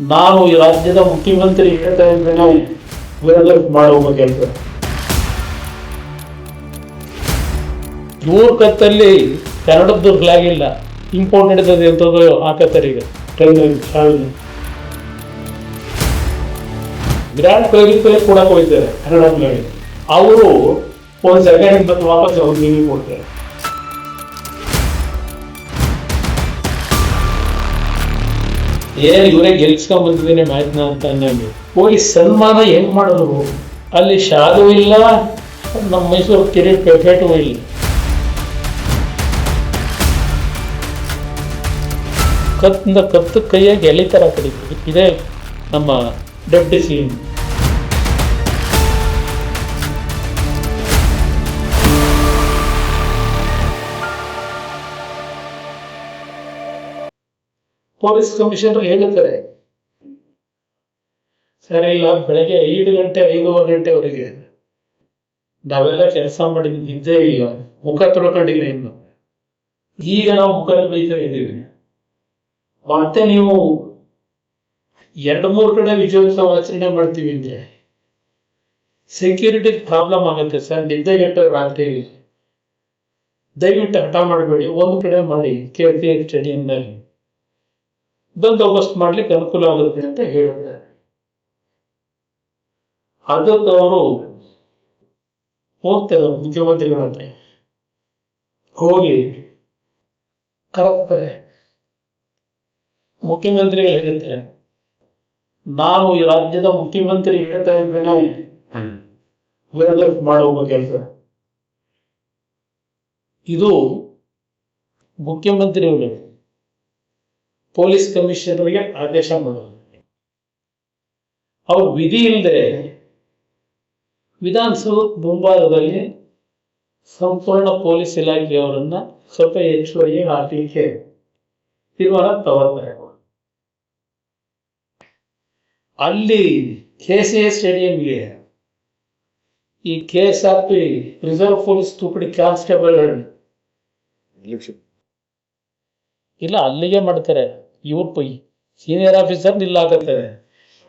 ನಾನು ಈ ರಾಜ್ಯದ ಮುಖ್ಯಮಂತ್ರಿ ಹೇಳ್ತಾ ಇದ್ದೇನೆ ವಿರೋಧ ಮಾಡುವ ಕೆಲಸ. ಇವ್ರ ಕತ್ತಲ್ಲಿ ಕನ್ನಡದ್ದು ಫ್ಲಾಗ್ ಇಲ್ಲ ಇಂಪೋರ್ಟ್ ನಡೀತದೆ ಎಂಥದ್ದು ಹಾಕತ್ತಾರೆ ಈಗ ಟ್ರೈನಲ್ಲಿ ಟ್ರಾವೆಲ್ ವಿರಾಟ್ ಕೊಹ್ಲಿ ಕೊಹ್ಲಿ ಕೂಡ ಹೋಗ್ತಾರೆ ಕನ್ನಡ ಫ್ಲಾಗ್ ಅವರು ಒಂದು ಸೆಕೆಂಡ್ ಬಂದು ವಾಪಸ್ ಅವ್ರು ಕೊಡ್ತಾರೆ. ಏನ್ ಇವರೇ ಗೆಲ್ಸ್ಕೊಂಡ್ ಬಂದಿದ್ದೀನಿ ನ ಅಂತ ಅನ್ನೋದು ಹೋಗಿ ಸನ್ಮಾನ ಹೆಂಗ್ ಮಾಡಿದ್ರು ಅಲ್ಲಿ ಶಾಲು ಇಲ್ಲ ನಮ್ಮ ಮೈಸೂರು ಕಿರೀಟ್ ಪೆಫೆಟು ಇಲ್ಲ. ಕತ್ತಿಂದ ಕತ್ತು ಕೈಯಾಗಿ ತರ ಕಡಿತೀವಿ. ಇದೇ ನಮ್ಮ ಡೆಪ್ಟಿ ಸಿ ಪೊಲೀಸ್ ಕಮಿಷನರ್ ಹೇಳುತ್ತಾರೆ. ಸರಿ ಇಲ್ಲ ಬೆಳಗ್ಗೆ ಐದು ಗಂಟೆ, ಐದೂವರೆ ಗಂಟೆವರೆಗೆ ನಾವೆಲ್ಲ ಕೆಲಸ ಮಾಡಿದ್ದು ನಿದ್ದೆ ಇಲ್ಲ, ಮುಖ ತೊಳ್ಕೊಂಡಿಲ್ಲ ಇನ್ನು. ಈಗ ನಾವು ಮುಖ ಬೈತಾ ಇದ್ದೀವಿ. ಮತ್ತೆ ನೀವು ಎರಡು ಮೂರು ಕಡೆ ವಿಜಯೋತ್ಸವ ಆಚರಣೆ ಮಾಡ್ತೀವಿ ಅಂದ್ರೆ ಸೆಕ್ಯೂರಿಟಿ ಪ್ರಾಬ್ಲಮ್ ಆಗುತ್ತೆ ಸರ್ ನಿದ್ದೆ ಗಂಟೆ ರಾತ್ರಿ. ದಯವಿಟ್ಟು ಹಠ ಮಾಡಬೇಡಿ, ಒಂದು ಕಡೆ ಮಾಡಿ ಕೆ ಸ್ಟೇಡಿಯಂನಲ್ಲಿ ಬಂದೋಬಸ್ತ್ ಮಾಡ್ಲಿಕ್ಕೆ ಅನುಕೂಲ ಆಗುತ್ತೆ ಅಂತ ಹೇಳಿದ್ದಾರೆ. ಅದಕ್ಕೆ ಅವರು ಹೋಗ್ತಾರೆ ಮುಖ್ಯಮಂತ್ರಿಗಳಂತೆ ಹೋಗಿ ಕರೆ ಮುಖ್ಯಮಂತ್ರಿಗಳು ಹೇಳಿದ್ರೆ ನಾನು ಈ ರಾಜ್ಯದ ಮುಖ್ಯಮಂತ್ರಿ ಹೇಳ್ತಾ ಇದ್ದೇನೆ. ಮಾಡುವ ಕೆಲಸ. ಇದು ಮುಖ್ಯಮಂತ್ರಿಗಳು ಪೊಲೀಸ್ ಕಮಿಷನರ್ಗೆ ಆದೇಶ ಮಾಡೋದು. ಅವ್ರು ವಿಧಿ ಇಲ್ಲದೆ ವಿಧಾನಸೌಧ ಮುಂಭಾಗದಲ್ಲಿ ಸಂಪೂರ್ಣ ಪೊಲೀಸ್ ಇಲಾಖೆಯವರನ್ನ ಸ್ವಲ್ಪ ಹೆಚ್ಚುವರಿ ಆಟಿಕೆ ತೀರ್ಮಾನ ತಗೋತಾರೆ ಅಲ್ಲಿ ಕೆ ಸಿ ಎ ಸ್ಟೇಡಿಯಂಗೆ ಈ K S R P reserve police ತುಕಡಿ constable ಇಲ್ಲ ಅಲ್ಲಿಗೆ ಮಾಡ್ತಾರೆ. ಇವ್ರ ಪೈ. ಸೀನಿಯರ್ ಆಫೀಸರ್ ನಿಲ್ಲಾಕತ್ತಾರೆ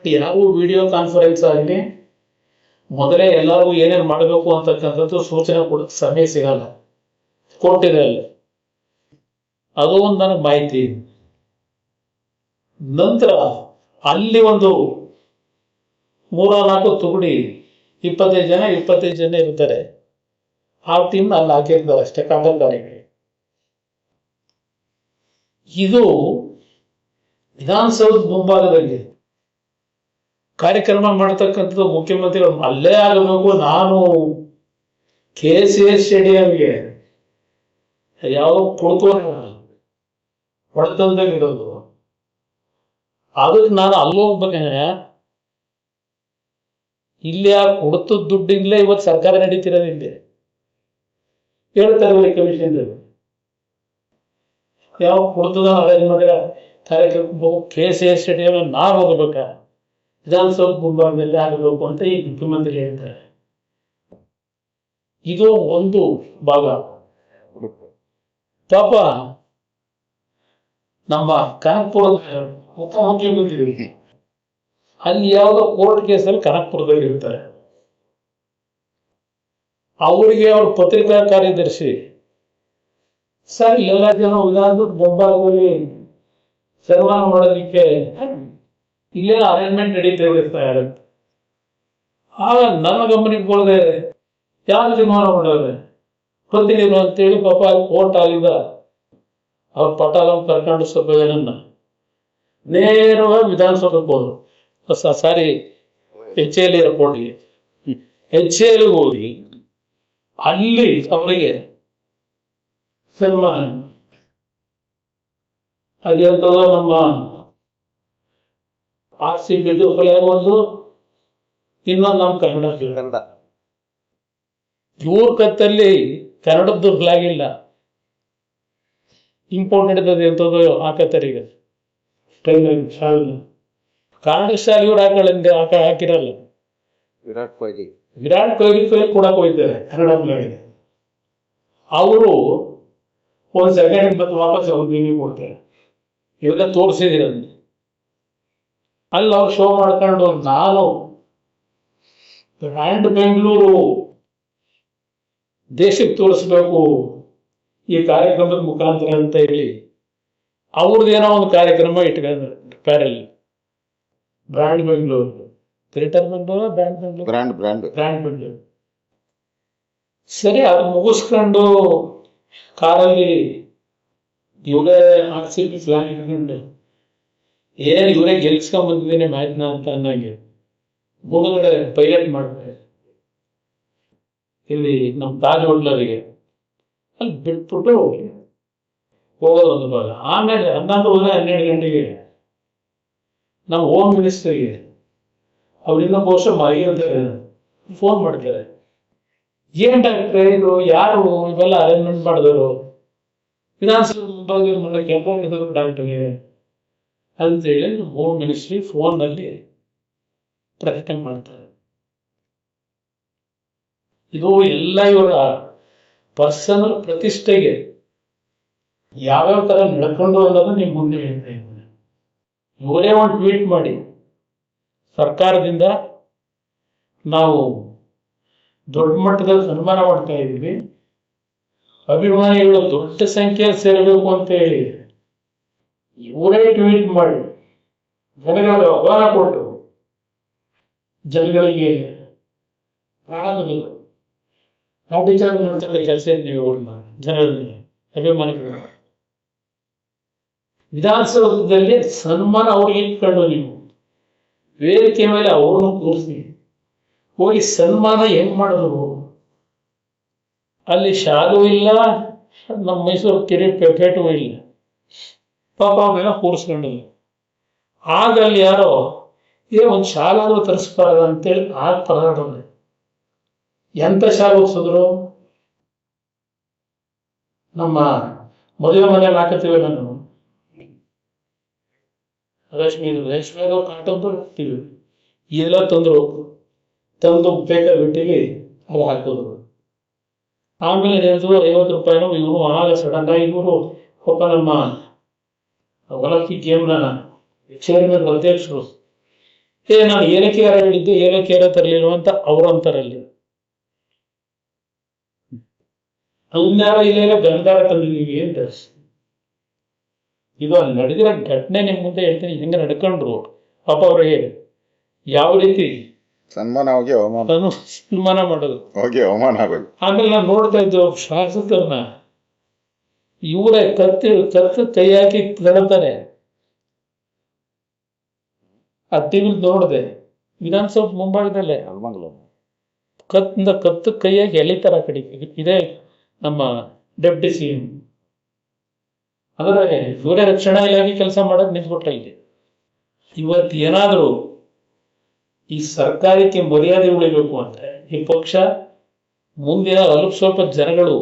ಯಾವ ವಿಡಿಯೋ ಕಾನ್ಫರೆನ್ಸ್ ಆಗಲಿ ಮೊದಲೇ ಎಲ್ಲರಿಗೂ ಏನೇನು ಮಾಡಬೇಕು ಅಂತಕ್ಕಂಥದ್ದು ಸೂಚನೆ ಕೊಡೋಕ್ಕೆ ಸಮಯ ಸಿಗಲ್ಲ. ಕೊಟ್ಟಿದೆ ಅಲ್ಲಿ. ಅದು ಒಂದು ನನಗೆ ಮಾಹಿತಿ. ನಂತರ ಅಲ್ಲಿ ಒಂದು ಮೂರ ನಾಲ್ಕು ತುಗುಡಿ ಇಪ್ಪತ್ತೈದು ಜನ ಇಪ್ಪತ್ತೈದು ಜನ ಇರ್ತಾರೆ. ಆ ಟೀಮ್ ಅಲ್ಲಿ ಹಾಕಿರ್ತಾರೆ ಅಷ್ಟೇ ಕಾಮಗಾರಿಗೆ ಇದು ವಿಧಾನಸೌಧ ಮುಂಭಾಗದಲ್ಲಿ ಕಾರ್ಯಕ್ರಮ ಮಾಡತಕ್ಕಂಥದ್ದು ಮುಖ್ಯಮಂತ್ರಿಗಳು ಅಲ್ಲೇ ಆಗಬೇಕು. ನಾನು ಕೆ ಸಿ ಎಸ್ ಸ್ಟೇಡಿಯಂಗೆ ಯಾವ ಕುಳ್ಕೊಂಡು ಹೊಡೆತಂದಾಗ ಇರೋದು. ಅದಕ್ಕೆ ನಾನು ಅಲ್ಲಿ ಹೋಗ್ಬೇಕಂದ್ರೆ ಇಲ್ಲಿ ಆ ಕೊಡ್ತದ ದುಡ್ಡಿಂದಲೇ ಇವತ್ತು ಸರ್ಕಾರ ನಡೀತಿರೋದು ಇಲ್ಲಿ. ಹೇಳ್ತಾರೆ ಕಮಿಷನ್ ಯಾವ ಕೊಡ್ತದ ಅರೇಂಜ್ ಕಾರ್ಯಕ್ರಮ ಕೆ ಸಿ ಎಸ್ ಸ್ಟೇಡಿಯಂ ನಾವು ಹೋಗ್ಬೇಕಾ. ವಿಧಾನಸೌಧ ಮುಂಭಾಗದಲ್ಲಿ ಆಗಬೇಕು ಅಂತ ಈ ಮುಖ್ಯಮಂತ್ರಿ ಹೇಳ್ತಾರೆ. ಇದು ಒಂದು ಭಾಗ. ಪಾಪ ನಮ್ಮ ಕನಕ್ಪುರದ ಉಪಮುಖ್ಯಮಂತ್ರಿ ಅಲ್ಲಿ ಯಾವುದೋ ಕೋರ್ಟ್ ಕೇಸಲ್ಲಿ ಕನಕಪುರದಲ್ಲಿ ಇರ್ತಾರೆ. ಅವರಿಗೆ ಅವ್ರ ಪತ್ರಿಕಾ ಕಾರ್ಯದರ್ಶಿ. ಸರ್, ಎಲ್ಲ ಜನ ವಿಧಾನಸೌಧ ಮುಂಭಾಗದಲ್ಲಿ ಸನ್ಮಾನ ಮಾಡೋದಕ್ಕೆ ಇಲ್ಲೇನೋ ಅರೇಂಜ್ಮೆಂಟ್ ನಡೀತಾ ಇರ್ತಾರೆ ಆಗ ನನ್ನ ಗಮನಕ್ಕೆ ಹೋಗದೆ ಯಾರು ತೀರ್ಮಾನ ಮಾಡೋರೆ ಗೊತ್ತಿಲ್ಲ ಅಂತೇಳಿ ಪಾಪ ಕೋರ್ಟ್ ಆಗಿದ್ದ ಅವ್ರ ಪಟಾಲ ಕರ್ಕೊಂಡು ಸ್ವಲ್ಪ ಜನನ್ನ ನೇರವಾಗಿ ವಿಧಾನಸೌಧಕ್ಕೆ ಹೋದ್ರು ಸ- ಸಾರಿ ಎಚ್ ಎಲ್ ಏರ್ಪೋರ್ಟ್ಗೆ ಎಚ್ ಎಲ್ ಹೋಗಿ ಅಲ್ಲಿ ಅವರಿಗೆ ಸನ್ಮಾನ ಅದೆಂತದೋ ನಮ್ಮ ಆರ್ ಸಿ ಬಿದ್ದು ಒಂದು ಇನ್ನೊಂದು ನಮ್ಮ ಕನ್ನಡ. ಕನ್ನಡ. ಇವ್ರ ಕತ್ತಲ್ಲಿ ಕನ್ನಡದ್ದು ಫ್ಲಾಗ್ ಇಲ್ಲ. ಇಂಪೋರ್ಟ್ ನಡೀತದೆ ಎಂಥದ್ದು ಹಾಕತ್ತಾರೆ ಈಗ ಟ್ರೈನಲ್ಲಿ ಶಾಲೆ ಕನ್ನಡ ಶಾಲೆ ಇವ್ರು ಹಾಕೊಳ್ಳಿ ಹಾಕ ಹಾಕಿರಲ್ಲ. ವಿರಾಟ್ ಕೊಹ್ಲಿ. ವಿರಾಟ್ ಕೊಹ್ಲಿ ಕೊಹ್ಲಿ ಕೂಡ ಹೋಗಿದ್ದಾರೆ ಕನ್ನಡ ಫ್ಲಾಗಿದೆ ಅವರು ಒಂದು ಸೆಕೆಂಡ್ ಬಂದು ವಾಪಸ್ ಅವ್ರಿಗೆ ಕೊಡ್ತಾರೆ. ಇವೆಲ್ಲ ತೋರಿಸಿದಿರ ಅಲ್ಲಿ ಅವ್ರು ಶೋ ಮಾಡ್ಕೊಂಡು ನಾನು ಬ್ರ್ಯಾಂಡ್ ಬೆಂಗಳೂರು ದೇಶಕ್ಕೆ ತೋರಿಸ್ಬೇಕು ಈ ಕಾರ್ಯಕ್ರಮದ ಮುಖಾಂತರ ಅಂತ ಹೇಳಿ ಅವ್ರದ್ದೇನೋ ಒಂದು ಕಾರ್ಯಕ್ರಮ ಇಟ್ಕೊಂಡ್ರೆ parallel brand Bengaluru greater Bengaluru brand Bengaluru grand brand brand Bengaluru ಸರಿ ಅದು ಮುಗಿಸ್ಕೊಂಡು ಕಾರಲ್ಲಿ ಇವರೇ ಆರ್ ಸಿ ಬಿ ಪ್ಲಾನ್ ಇಟ್ಕೊಂಡು ಏನ್ ಇವರೇ ಗೆಲ್ಸ್ಕೊಂಡ್ ಬಂದಿದ್ದೀನಿ ಮ್ಯಾಚ್ನ ಅಂತ ಅನ್ನಂಗೆ. ಮುಂದ್ಗಡೆ ಪೈಲಟ್ ಮಾಡ್ತಾರೆ ಇಲ್ಲಿ ನಮ್ಮ ತಾಜ್ ಹೋಟ್ಲರಿಗೆ ಅಲ್ಲಿ ಬಿಟ್ಬಿಟ್ಟು ಹೋಗೋದು ಒಂದು ಭಾಗ. ಆಮೇಲೆ ಹನ್ನೊಂದುವರೆ ಹನ್ನೆರಡು ಗಂಟೆಗೆ ನಮ್ಮ ಹೋಮ್ ಮಿನಿಸ್ಟರ್ಗೆ ಅವರಿಂದ ಬಹುಶಃ ಮರೆಯಿರ್ತಾರೆ ಫೋನ್ ಮಾಡ್ತಾರೆ. ಏನ್ ಡಾಕ್ಟ್ರೆ ಇದು? ಯಾರು? ಇವೆಲ್ಲ ಅರೇಂಜ್ಮೆಂಟ್ ಮಾಡಿದವರು. ವಿಧಾನಸಭೆ ಮುಂಭಾಗ ಹೆಸರು ಇದ್ರು ಡಾಕ್ಟರ್ಗೆ ಅಂತೇಳಿ ಹೋಮ್ ಮಿನಿಸ್ಟ್ರಿ ಫೋನ್ನಲ್ಲಿ ಪ್ರಕಟಣೆ ಮಾಡ್ತಾರೆ. ಇದು ಎಲ್ಲ ಇವರ ಪರ್ಸನಲ್ ಪ್ರತಿಷ್ಠೆಗೆ ಯಾವ್ಯಾವ ತರ ನಡ್ಕೊಂಡು ಅನ್ನೋದು ನಿಮ್ ಮುಂದೆ ಹೇಳ್ತಾ ಇದ್ದೀನಿ. ಇವರೇ ಒಂದು ಟ್ವೀಟ್ ಮಾಡಿ. ಸರ್ಕಾರದಿಂದ ನಾವು ದೊಡ್ಡ ಮಟ್ಟದಲ್ಲಿ ಸನ್ಮಾನ ಮಾಡ್ತಾ ಇದ್ದೀವಿ. ಅಭಿಮಾನಿಗಳು ದೊಡ್ಡ ಸಂಖ್ಯೆಯಲ್ಲಿ ಸೇರಬೇಕು ಅಂತ ಹೇಳಿ ಇವರೇ ಟ್ವೀಟ್ ಮಾಡಿ ಜನಗಳಿಗೆ ಆಹ್ವಾನ ಕೊಟ್ಟು ಜನಗಳಿಗೆ ಪ್ರಾಣಗಳು. ಕೆಲಸ ಜನರಲ್ಲಿ ಅಭಿಮಾನಿಗಳು. ವಿಧಾನಸೌಧದಲ್ಲಿ ಸನ್ಮಾನ ಅವ್ರಿಗೆ ಇಟ್ಕೊಂಡು ನೀವು ವೇದಿಕೆ ಮೇಲೆ ಅವ್ರನ್ನ ಕೂರಿಸಿ ಹೋಗಿ ಸನ್ಮಾನ ಹೆಂಗ್ ಮಾಡಿದ್ರು? ಅಲ್ಲಿ ಶಾಲು ಇಲ್ಲ, ನಮ್ಮ ಮೈಸೂರು ಕೆರೆ ಪೇಟು ಇಲ್ಲ. ಪಾಪ ಅವೆಲ್ಲ ಕೂರಿಸ್ಕೊಂಡು ಆಗ ಅಲ್ಲಿ ಯಾರೋ, ಏ, ಒಂದು ಶಾಲಾದ್ರು ತರಿಸ್ಬಾರ್ದ ಅಂತೇಳಿ ಆಗ ಪರದಾಡೋದು ಎಂಥ ಶಾಲು ಓದಿಸಿದ್ರು ನಮ್ಮ ಮದುವೆ ಮನೆಯಲ್ಲಿ ಹಾಕತ್ತೀವಿ ನಾನು. ರೇಷ್ಮೆ ರೇಷ್ಮೆ ಕಾಟನ್ ಹಾಕ್ತೀವಿ ಎಲ್ಲ ತಂದ್ರು ತಂದು ಬೇಕಾದ ಬಿಟ್ಟಿಗೆ ಅದು ಹಾಕಿದ್ರು ಆಮೇಲೆ ಹೇಳಿದ್ರು ಐವತ್ತು ರೂಪಾಯಿನೂ ಇವರು ಆಗ ಸಡನ್ ಆಗಿ ಇವರು ಪಾಪ ನಮ್ಮ ಒಲಕ್ಕಿ ಗೇಮ್ನ ಚೇರ್ಮನ್ ಅಧ್ಯಕ್ಷರು ಏ, ನಾನು ಏಲಕ್ಕಿ ಹಾರ ಹೇಳಿದ್ದೆ ಏಲಕ್ಕಿ ಅಂತ ಅವ್ರು ಅಂತಾರಲ್ಲಿ. ಅವನ್ಯಾರ ಇಲ್ಲ ಗಂಧಾರ ತಂದಿದ್ದೀವಿ ಅಂತ. ಇದು ಅಲ್ಲಿ ನಡೆದಿರೋ ಘಟನೆ ನಿಮ್ ಮುಂದೆ ಹೇಳ್ತೀನಿ. ಹೆಂಗೆ ನಡ್ಕೊಂಡ್ರು. ಪಾಪ ಅವ್ರಿಗೆ ಯಾವ ರೀತಿ? ಸನ್ಮಾನ ಹೋಗಿ ಅವಮಾನ. ನಾನು ಸನ್ಮಾನ ಮಾಡೋದು. ಹೋಗಿ ಅವಮಾನ ಆಗೋದು ಆಮೇಲೆ ನಾನು ನೋಡ್ತಾ ಇದ್ದು ಶಾಸಕರನ್ನ ಇವರೇ ಕತ್ತಿ ಕತ್ತು ಕೈ ಹಾಕಿ ತಳ್ತಾರೆ ಆ ಟಿವಿಲ್ ನೋಡಿದೆ. ವಿಧಾನಸೌಧ ಮುಂಭಾಗದಲ್ಲೇ. ಕತ್ತಿಂದ ಕತ್ತು ಕೈಯಾಗಿ ಎಳಿತಾರ ಕಡಿ ಇದೇ ನಮ್ಮ ಡೆಪ್ಟಿ ಸಿ ಎಂ ಅದರ ಇವರೇ ರಕ್ಷಣಾ ಇಲಾಖೆ ಕೆಲಸ ಮಾಡೋದು ನಿಂತ್ಬಿಟ್ಟ ಇಲ್ಲಿ. ಇವತ್ತು ಏನಾದರೂ ಈ ಸರ್ಕಾರಕ್ಕೆ ಮರ್ಯಾದೆ ಉಳಿಬೇಕು ಅಂದ್ರೆ ಈ ಪಕ್ಷ ಮುಂದಿನ ಅಲ್ಪ ಸ್ವಲ್ಪ ಜನಗಳು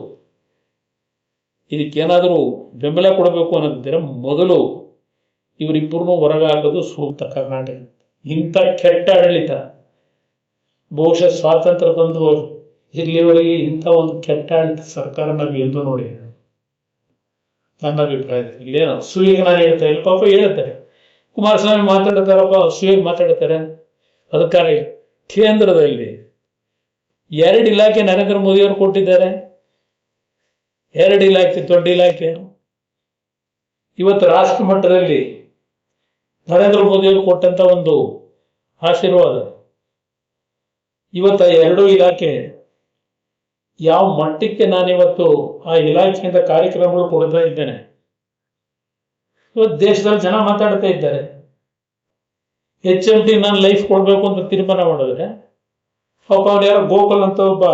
ಇದಕ್ಕೇನಾದರೂ ಬೆಂಬಲ ಕೊಡಬೇಕು ಅನ್ನೋದಿದ್ರೆ ಮೊದಲು ಇವರಿಬ್ಬರನ್ನು ಹೊರಗಾಕೋದು ಸೂಕ್ತ ಕರ್ನಾಟಕ. ಇಂಥ ಕೆಟ್ಟ ಆಡಳಿತ ಬಹುಶಃ ಸ್ವಾತಂತ್ರ್ಯ ಬಂದು ಇಲ್ಲಿವರೆಗೆ ಇಂಥ ಒಂದು ಕೆಟ್ಟ ಆಡಳಿತ ಸರ್ಕಾರ ನಾವು ಎಂದು ನೋಡಿ ನನ್ನ ಅಭಿಪ್ರಾಯ ಇಲ್ಲೇನು? ಸುಯೋಗ ನಾನು ಹೇಳ್ತಾ ಇಲ್ಲ. ಪಾಪ ಹೇಳ್ತಾರೆ ಕುಮಾರಸ್ವಾಮಿ ಮಾತಾಡ್ತಾರಪ್ಪ ಸುಯೋಗ ಮಾತಾಡ್ತಾರೆ. ಅದಕ್ಕಾಗಿ ಕೇಂದ್ರದಲ್ಲಿ ಎರಡು ಇಲಾಖೆ ನರೇಂದ್ರ ಮೋದಿಯವರು ಕೊಟ್ಟಿದ್ದಾರೆ. ಎರಡು ಇಲಾಖೆ, ದೊಡ್ಡ ಇಲಾಖೆ. ಇವತ್ತು ರಾಷ್ಟ್ರ ಮಟ್ಟದಲ್ಲಿ ನರೇಂದ್ರ ಮೋದಿಯವರು ಕೊಟ್ಟಂತ ಒಂದು ಆಶೀರ್ವಾದ. ಇವತ್ತು ಎರಡು ಇಲಾಖೆ ಯಾವ ಮಟ್ಟಕ್ಕೆ ನಾನಿವತ್ತು ಆ ಇಲಾಖೆಯಿಂದ ಕಾರ್ಯಕ್ರಮಗಳು ಕೊಡ್ತಾ ಇದ್ದೇನೆ. ಇವತ್ತು ದೇಶದಲ್ಲಿ ಜನ ಮಾತಾಡ್ತಾ ಇದ್ದಾರೆ. ಎಚ್ ಎಂ ಟಿ ನಾನು ಲೈಫ್ ಕೊಡಬೇಕು ಅಂತ ತೀರ್ಮಾನ ಮಾಡಿದ್ರೆ, ಪಾಪ ಅವ್ರು ಯಾರೋ ಗೋಕುಲ್ ಅಂತ ಒಬ್ಬ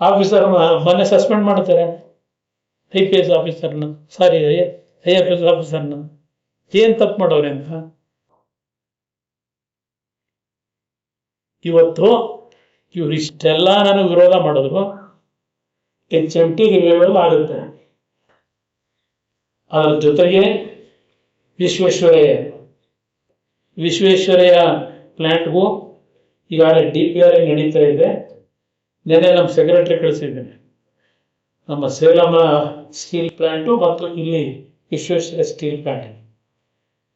ಆಫೀಸರ್ ಮೊನ್ನೆ ಸಸ್ಪೆಂಡ್ ಮಾಡ್ತಾರೆ. ಐ ಪಿ ಎಸ್ ಆಫೀಸರ್ನ ಸಾರಿ ಐ ಎಫ್ ಎಸ್ ಆಫೀಸರ್ನ ಏನು ತಪ್ಪು ಮಾಡೋರೆ ಅಂತ? ಇವತ್ತು ಇವ್ರು ಇಷ್ಟೆಲ್ಲ ನನಗೆ ವಿರೋಧ ಮಾಡಿದ್ರು ಎಚ್ ಎಂ ಟಿ ರಿವೈವಲ್ ಆಗುತ್ತೆ. ಅದರ ಜೊತೆಗೆ ವಿಶ್ವೇಶ್ವರಯ್ಯ ವಿಶ್ವೇಶ್ವರಯ್ಯ ಪ್ಲ್ಯಾಂಟ್ಗೂ ಈಗಾಗಲೇ ಡಿ ಪಿ ಆರ್ ನಡೀತಾ ಇದೆ. ನೆನೆ ನಮ್ಮ ಸೆಕ್ರೆಟ್ರಿ ಕಳಿಸಿದ್ದೇನೆ. ನಮ್ಮ ಸೇಲಮ್ಮ ಸ್ಟೀಲ್ ಪ್ಲ್ಯಾಂಟು ಮತ್ತು ಇಲ್ಲಿ ವಿಶ್ವೇಶ್ವರ ಸ್ಟೀಲ್ ಪ್ಲಾಂಟ್